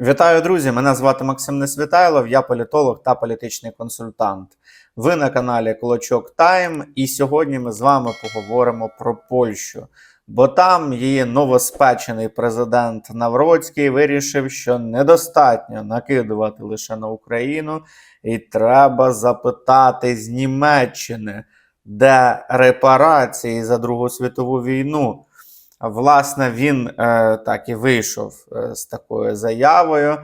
Вітаю, друзі! Мене звати Максим Несвітайлов, я політолог та політичний консультант. Ви на каналі Кулачок Тайм, і сьогодні ми з вами поговоримо про Польщу. Бо там її новоспечений президент Навроцький вирішив, що недостатньо накидувати лише на Україну, і треба запитати з Німеччини, де репарації за Другу світову війну. Власне, він е, так і вийшов е, з такою заявою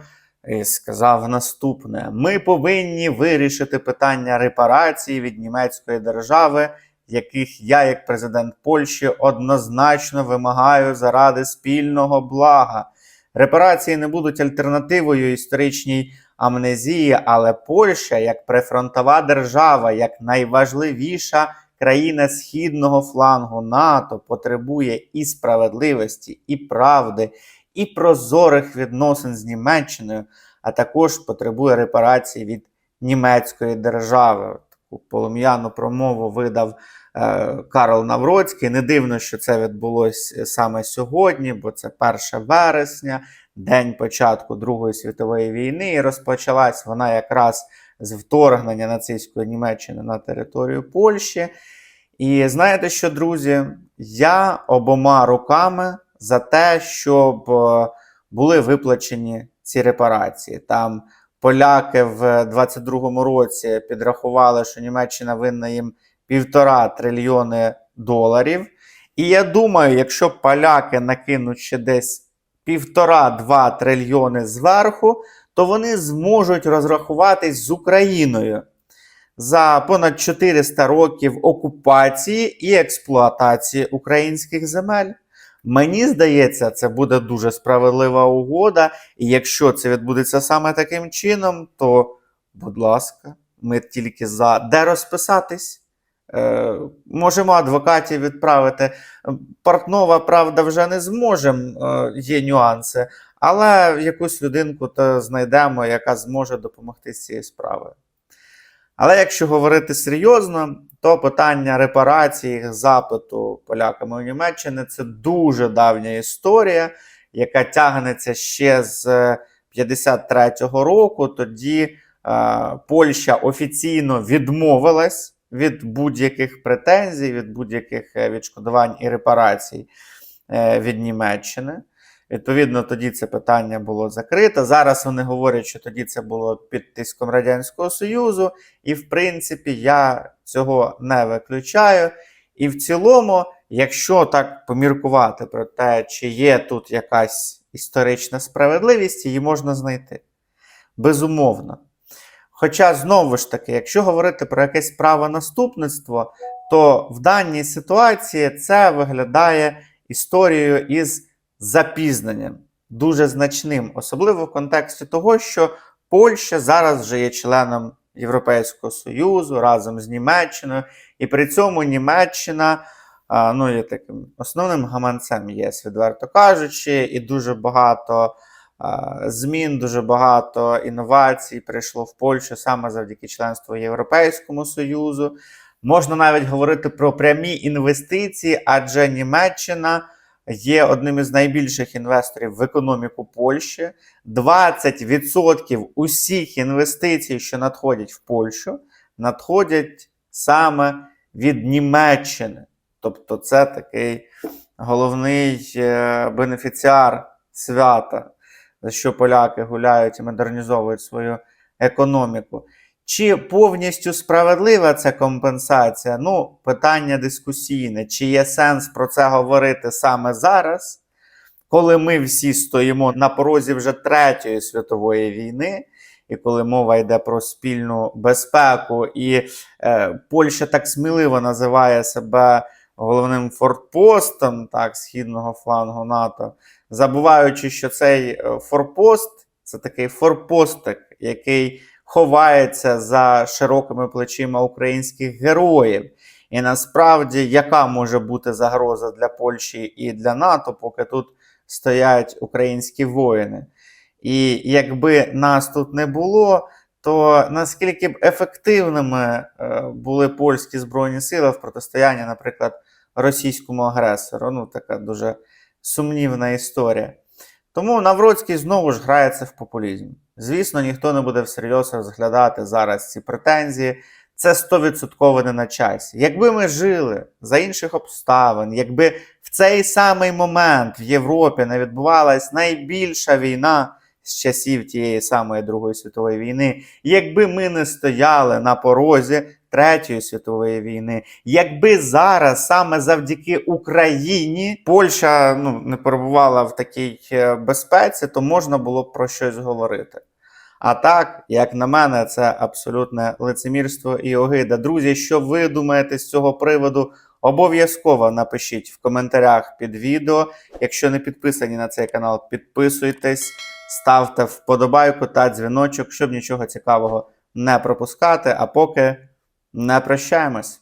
і сказав наступне: ми повинні вирішити питання репарацій від німецької держави, яких я, як президент Польщі, однозначно вимагаю заради спільного блага. Репарації не будуть альтернативою історичній амнезії, але Польща, як прифронтова держава, як найважливіша країна східного флангу НАТО потребує і справедливості, і правди, і прозорих відносин з Німеччиною, а також потребує репарацій від німецької держави. Таку полум'яну промову видав е, Карл Навроцький. Не дивно, що це відбулося саме сьогодні, бо це 1 вересня, день початку Другої світової війни, і розпочалась вона якраз з вторгнення нацистської Німеччини на територію Польщі. І знаєте що, друзі? Я обома руками за те, щоб е, були виплачені ці репарації. Там поляки в 22-му році підрахували, що Німеччина винна їм півтора трильйони доларів. І я думаю, якщо поляки накинуть ще десь півтора-два трильйони зверху, то вони зможуть розрахуватись з Україною за понад 400 років окупації і експлуатації українських земель. Мені здається, це буде дуже справедлива угода. І якщо це відбудеться саме таким чином, то, будь ласка, ми тільки за де розписатись. Е, можемо адвокатів відправити. Портнова, правда, вже не зможемо, е, є нюанси, але якусь людинку то знайдемо, яка зможе допомогти з цією справою. Але якщо говорити серйозно, то питання репарації запиту поляками у Німеччини це дуже давня історія, яка тягнеться ще з 53-го року. Тоді е, Польща офіційно відмовилась від будь-яких претензій, від будь-яких е, відшкодувань і репарацій е, від Німеччини. Відповідно, тоді це питання було закрите. Зараз вони говорять, що тоді це було під тиском Радянського Союзу, і в принципі я цього не виключаю. І в цілому, якщо так поміркувати про те, чи є тут якась історична справедливість, її можна знайти. Безумовно. Хоча, знову ж таки, якщо говорити про якесь правонаступництво, то в даній ситуації це виглядає історією із запізненням, дуже значним, особливо в контексті того, що Польща зараз вже є членом Європейського Союзу разом з Німеччиною, і при цьому Німеччина ну, є таким основним гаманцем ЄС, відверто кажучи, і дуже багато. Змін дуже багато інновацій прийшло в Польщу саме завдяки членству Європейському Союзу. Можна навіть говорити про прямі інвестиції, адже Німеччина є одним із найбільших інвесторів в економіку Польщі. 20% усіх інвестицій, що надходять в Польщу, надходять саме від Німеччини. Тобто, це такий головний е, бенефіціар свята, за що поляки гуляють і модернізовують свою економіку. Чи повністю справедлива ця компенсація? Ну, питання дискусійне. Чи є сенс про це говорити саме зараз, коли ми всі стоїмо на порозі вже Третьої світової війни, і коли мова йде про спільну безпеку, і е, Польща так сміливо називає себе головним форпостом так, східного флангу НАТО, забуваючи, що цей е, форпост це такий форпостик, який ховається за широкими плечима українських героїв. І насправді, яка може бути загроза для Польщі і для НАТО, поки тут стоять українські воїни? І якби нас тут не було, то наскільки б ефективними е, були польські збройні сили в протистоянні, наприклад, російському агресору? Ну, така дуже сумнівна історія. Тому Навроцький знову ж грається в популізм. Звісно, ніхто не буде всерйоз розглядати зараз ці претензії. Це 100% не на часі. Якби ми жили за інших обставин, якби в цей самий момент в Європі не відбувалась найбільша війна з часів тієї самої Другої світової війни, якби ми не стояли на порозі Третьої світової війни, якби зараз саме завдяки Україні Польща ну, не перебувала в такій е, безпеці, то можна було б про щось говорити. А так, як на мене, це абсолютне лицемірство і огида. Друзі, що ви думаєте з цього приводу? Обов'язково напишіть в коментарях під відео. Якщо не підписані на цей канал, підписуйтесь, ставте вподобайку та дзвіночок, щоб нічого цікавого не пропускати. А поки не прощаємось.